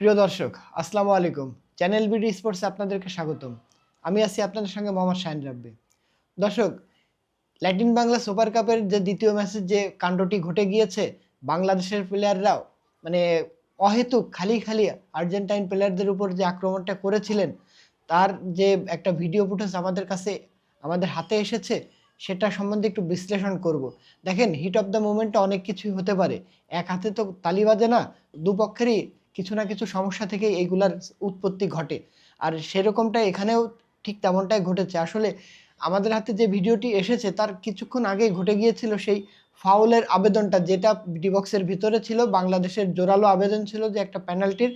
প্রিয় দর্শক, আসসালামু আলাইকুম। চ্যানেল বিডি স্পোর্টসে আপনাদেরকে স্বাগতম। আমি আছি আপনাদের সঙ্গে মোহাম্মদ শাহিন রাব্বি। দর্শক ল্যাটিন বাংলা সুপার কাপের যে দ্বিতীয় ম্যাচের যে কাণ্ডটি ঘটে গিয়েছে, বাংলাদেশের প্লেয়াররাও মানে অহেতুক, খালি খালি আর্জেন্টাইন প্লেয়ারদের উপর যে আক্রমণটা করেছিলেন, তার যে একটা ভিডিও ফুটেজ আমাদের কাছে, আমাদের হাতে এসেছে, সেটা সম্বন্ধে একটু বিশ্লেষণ করব। দেখেন হিট অফ দ্য মুভমেন্টটা অনেক কিছুই হতে পারে। এক হাতে তো তালি বাজে না, দুপক্ষেরই কিছু না কিছু সমস্যা থেকে এইগুলার উৎপত্তি ঘটে। আর সেরকমটা এখানেও ঠিক তেমনটাই ঘটেছে। আসলে আমাদের হাতে যে ভিডিওটি এসেছে, তার কিছুক্ষণ আগেই ঘটে গিয়েছিল সেই ফাউলের আবেদনটা, যেটা ডিবক্সের ভিতরে ছিল। বাংলাদেশের জোরালো আবেদন ছিল যে একটা পেনাল্টির,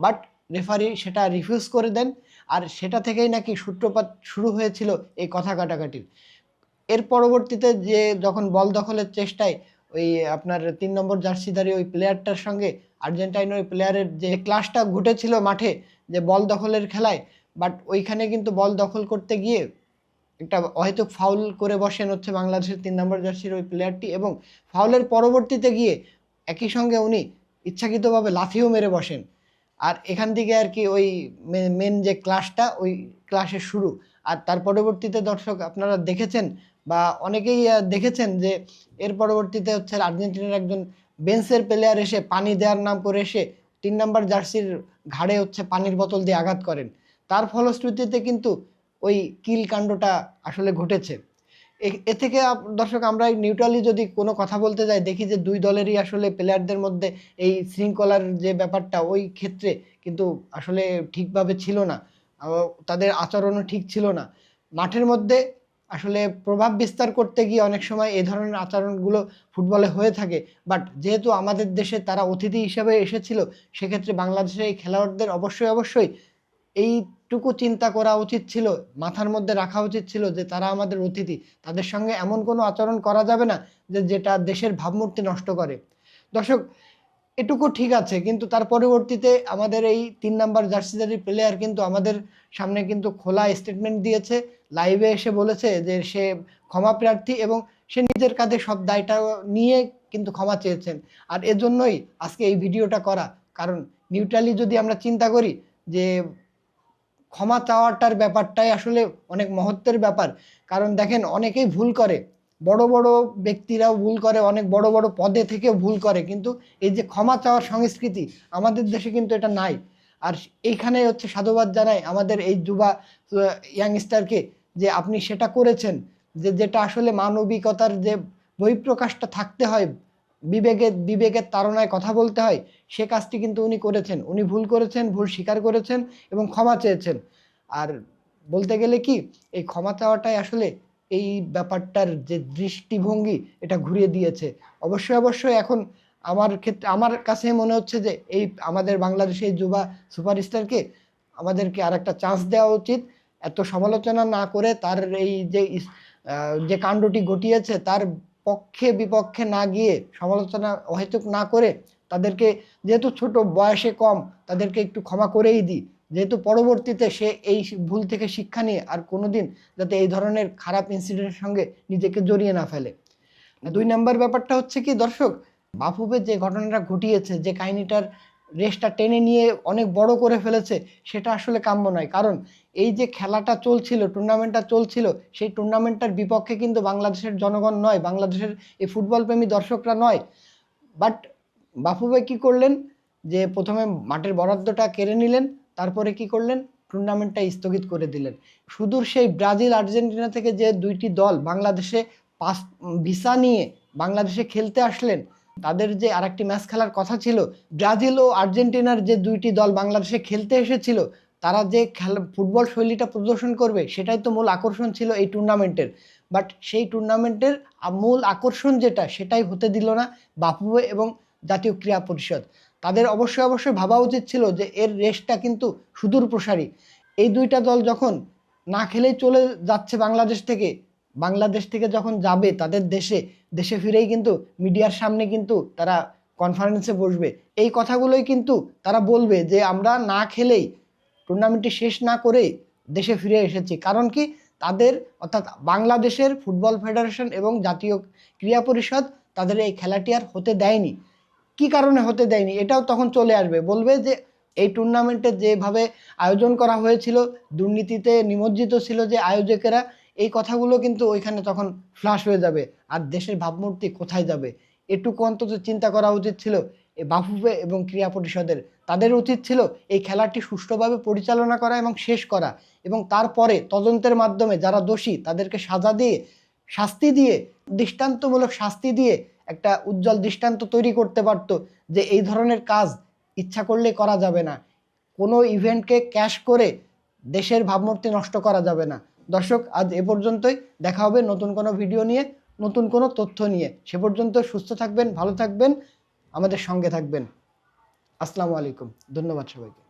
বাট রেফারি সেটা রিফিউজ করে দেন। আর সেটা থেকেই নাকি সূত্রপাত শুরু হয়েছিল এই কথা কাটাকাটির। এর পরবর্তীতে যে যখন বল দখলের চেষ্টায় ওই আপনার তিন নম্বর জার্সিধারী ওই প্লেয়ারটার সঙ্গে আর্জেন্টাইন ওই প্লেয়ারের যে ক্লাসটা ঘটেছিল মাঠে, যে বল দখলের খেলায় বাট ওইখানে কিন্তু বল দখল করতে গিয়ে একটা হয়তো ফাউল করে বসেন হচ্ছে বাংলাদেশের তিন নম্বর জার্সির ওই প্লেয়ারটি এবং ফাউলের পরবর্তীতে গিয়ে একই সঙ্গে উনি ইচ্ছাকৃতভাবে লাথিও মেরে বসেন। আর এখান থেকে আর কি ওই মেন যে ক্লাসটা ওই ক্লাসের শুরু। আর তার পরবর্তীতে দর্শক আপনারা দেখেছেন বা অনেকেই দেখেছেন যে এর পরবর্তীতে হচ্ছে আর্জেন্টিনার একজন বেঞ্চের প্লেয়ার এসে পানি দেওয়ার নাম করে এসে তিন নম্বর জার্সির ঘাড়ে হচ্ছে পানির বোতল দিয়ে আঘাত করেন। তার ফলশ্রুতিতে কিন্তু ওই কিল কাণ্ডটা আসলে ঘটেছে। এ- থেকে দর্শক, আমরা নিউট্রালি যদি কোনো কথা বলতে যাই, দেখি যে দুই দলেরই আসলে প্লেয়ারদের মধ্যে এই শৃঙ্খলার যে ব্যাপারটা, ওই ক্ষেত্রে কিন্তু আসলে ঠিকভাবে ছিল না। তাদের আচরণও ঠিক ছিল না। মাঠের মধ্যে আসলে প্রভাব বিস্তার করতে গিয়ে অনেক সময় এই ধরনের আচরণগুলো ফুটবলে হয়ে থাকে। বাট যেহেতু আমাদের দেশে তারা অতিথি হিসেবে এসেছিল, সেক্ষেত্রে বাংলাদেশের এই খেলোয়াড়দের অবশ্যই অবশ্যই এইটুকু চিন্তা করা উচিত ছিল, মাথার মধ্যে রাখা উচিত ছিল যে তারা আমাদের অতিথি। তাদের সঙ্গে এমন কোনো আচরণ করা যাবে না যে যেটা দেশের ভাবমূর্তি নষ্ট করে। দর্শক এটুকু ঠিক আছে, কিন্তু তার পরবর্তীতে আমাদের এই তিন নাম্বার জার্সিদারি প্লেয়ার কিন্তু আমাদের সামনে কিন্তু খোলা স্টেটমেন্ট দিয়েছে। লাইভে এসে বলেছে যে সে ক্ষমা প্রার্থী এবং সে নিজের কাঁধে সব দায়টা নিয়ে কিন্তু ক্ষমা চেয়েছেন। আর এজন্যই আজকে এই ভিডিওটা করা। কারণ নিউট্রালি যদি আমরা চিন্তা করি যে ক্ষমা চাওয়াটার ব্যাপারটাই আসলে অনেক মহত্বের ব্যাপার। কারণ দেখেন, অনেকেই ভুল করে। বড় বড় ব্যক্তিরাও ভুল করে, অনেক বড় বড় পদে থেকেও ভুল করে, কিন্তু এই যে ক্ষমা চাওয়ার সংস্কৃতি আমাদের দেশে কিন্তু এটা নাই। আর এইখানে হচ্ছে সাধুবাদ জানাই আমাদের এই যুবা ইয়াংস্টারকে যে আপনি সেটা করেছেন, যে যেটা আসলে মানবিকতার যে বহিঃপ্রকাশটা থাকতে হয়, বিবেকের বিবেকের তাড়নায় কথা বলতে হয়, সে কাজটি কিন্তু উনি করেছেন। উনি ভুল করেছেন, ভুল স্বীকার করেছেন এবং ক্ষমা চেয়েছেন। আর বলতে গেলে কি, এই ক্ষমা চাওয়াটাই আসলে এই ব্যাপারটার যে দৃষ্টিভঙ্গি, এটা ঘুরিয়ে দিয়েছে। অবশ্যই অবশ্যই এখন আমার ক্ষেত্রে আমার কাছে মনে হচ্ছে যে এই আমাদের বাংলাদেশের যুবা সুপারস্টারকে আমাদেরকে আর একটা চান্স দেওয়া উচিত। এত সমালোচনা না করে তার এই যে যে কাণ্ডটি ঘটিয়েছে, তার পক্ষে বিপক্ষে না গিয়ে সমালোচনা অহেতুক না করে তাদেরকে, যেহেতু ছোট বয়সে কম, তাদেরকে একটু ক্ষমা করেই দিই। যেহেতু পরবর্তীতে সে এই ভুল থেকে শিক্ষা নিয়ে আর কোনোদিন যাতে এই ধরনের খারাপ ইনসিডেন্টের সঙ্গে নিজেকে জড়িয়ে না ফেলে। দুই নাম্বার ব্যাপারটা হচ্ছে কি, দর্শক বাফুফে যে ঘটনাটা ঘটিয়েছে, যে কাহিনীটার রেসটা টেনে নিয়ে অনেক বড় করে ফেলেছে, সেটা আসলে কাম্য নয়। কারণ এই যে খেলাটা চলছিল টুর্নামেন্টটা চলছিল, সেই টুর্নামেন্টটার বিপক্ষে কিন্তু বাংলাদেশের জনগণ নয়, বাংলাদেশের এই ফুটবল প্রেমী দর্শকরা নয়। বাট বাফুবে কী করলেন? যে প্রথমে মাঠের বরাদ্দটা কেড়ে নিলেন তারপরে কি করলেন? টুর্নামেন্টটা স্থগিত করে দিলেন। সুদূর সেই ব্রাজিল, আর্জেন্টিনা থেকে যে দুইটি দল বাংলাদেশে পাস, ভিসা নিয়ে বাংলাদেশে খেলতে আসলেন, তাদের যে আরেকটি ম্যাচ খেলার কথা ছিল, ব্রাজিল ও আর্জেন্টিনার যে দুইটি দল বাংলাদেশে খেলতে এসেছিল, তারা যে খেলা, ফুটবল শৈলীটা প্রদর্শন করবে, সেটাই তো মূল আকর্ষণ ছিল এই টুর্নামেন্টের বাট সেই টুর্নামেন্টের মূল আকর্ষণ যেটা, সেটাই হতে দিল না বাফুবে এবং জাতীয় ক্রীড়া পরিষদ। তাদের অবশ্যই অবশ্যই ভাবা উচিত ছিল যে এর রেসটা কিন্তু সুদূর প্রসারী। এই দুইটা দল যখন না খেলেই চলে যাচ্ছে বাংলাদেশ থেকে বাংলাদেশ থেকে যখন যাবে তাদের দেশে দেশে ফিরেই কিন্তু মিডিয়ার সামনে কিন্তু তারা কনফারেন্সে বসবে। এই কথাগুলোই কিন্তু তারা বলবে যে আমরা না খেলেই টুর্নামেন্টটি শেষ না করেই দেশে ফিরে এসেছি। কারণ কি? তাদের অর্থাৎ বাংলাদেশের ফুটবল ফেডারেশন এবং জাতীয় ক্রীড়া পরিষদ তাদের এই খেলাটি আর হতে দেয়নি। কি কারণে হতে দেয়নি? এটাও তখন চলে আসবে। বলবে যে এই টুর্নামেন্টে যেভাবে আয়োজন করা হয়েছিল, দুর্নীতিতে নিমজ্জিত ছিল যে আয়োজকেরা, এই কথাগুলো কিন্তু ওইখানে তখন ফ্লাশ হয়ে যাবে। আর দেশের ভাবমূর্তি কোথায় যাবে? এটুকু অন্তত চিন্তা করা উচিত ছিল। বাফুফে এবং ক্রীড়া পরিষদের, তাদের উচিত ছিল এই খেলাটি সুষ্ঠুভাবে পরিচালনা করা এবং শেষ করা এবং তারপরে তদন্তের মাধ্যমে যারা দোষী, তাদেরকে সাজা দিয়ে, শাস্তি দিয়ে, দৃষ্টান্তমূলক শাস্তি দিয়ে একটা উজ্জ্বল দৃষ্টান্ত তৈরি করতে পারত যে এই ধরনের কাজ ইচ্ছা করলে করা যাবে না। কোনো ইভেন্টকে ক্যাশ করে দেশের ভাবমূর্তি নষ্ট করা যাবে না। দর্শক, আজ এ পর্যন্তই। দেখা হবে নতুন কোনো ভিডিও নিয়ে, নতুন কোনো তথ্য নিয়ে। সে পর্যন্ত সুস্থ থাকবেন, ভালো থাকবেন, আমাদের সঙ্গে থাকবেন। আসসালামু আলাইকুম। ধন্যবাদ সবাইকে।